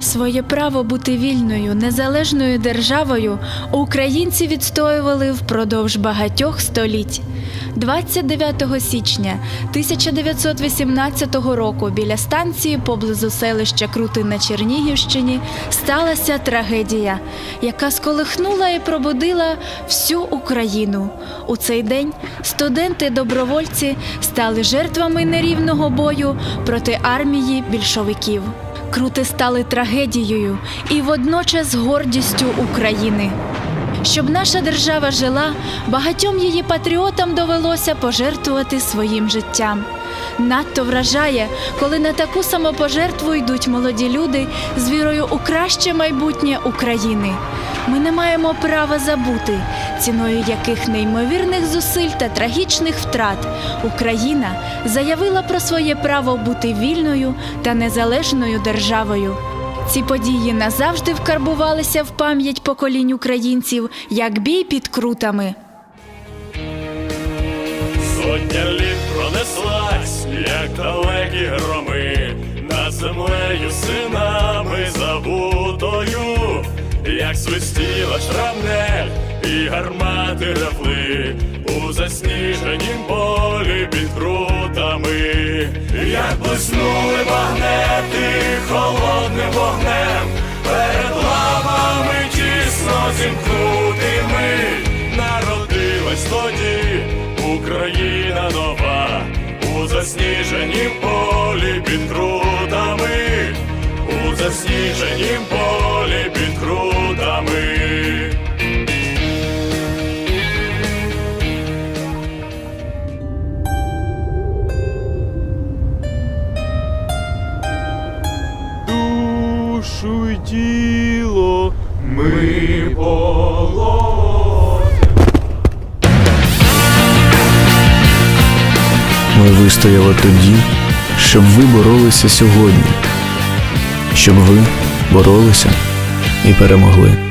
Своє право бути вільною, незалежною державою українці відстоювали впродовж багатьох століть. 29 січня 1918 року біля станції поблизу селища Крути на Чернігівщині сталася трагедія, яка сколихнула і пробудила всю Україну. У цей день студенти-добровольці стали жертвами нерівного бою проти армії більшовиків. Крути стали трагедією і водночас гордістю України. Щоб наша держава жила, багатьом її патріотам довелося пожертвувати своїм життям. Надто вражає, коли на таку самопожертву йдуть молоді люди з вірою у краще майбутнє України. Ми не маємо права забути, ціною яких неймовірних зусиль та трагічних втрат Україна заявила про своє право бути вільною та незалежною державою. Ці події назавжди вкарбувалися в пам'ять поколінь українців як бій під крутами. Сотня літ пронеслась, як далекі громи, над землею синами забутою, як свистіла шрамнель і гармати ревли у засніженім полі під крутами, як блиснули магнети холодним вогнем, перед лавами тісно зімкнутими, народилась тоді. Україна нова у засніженім полі під крутами, у засніженім полі Душу й тіло ми положимо. Ми вистояли тоді, щоб ви боролися сьогодні, щоб ви боролися і перемогли.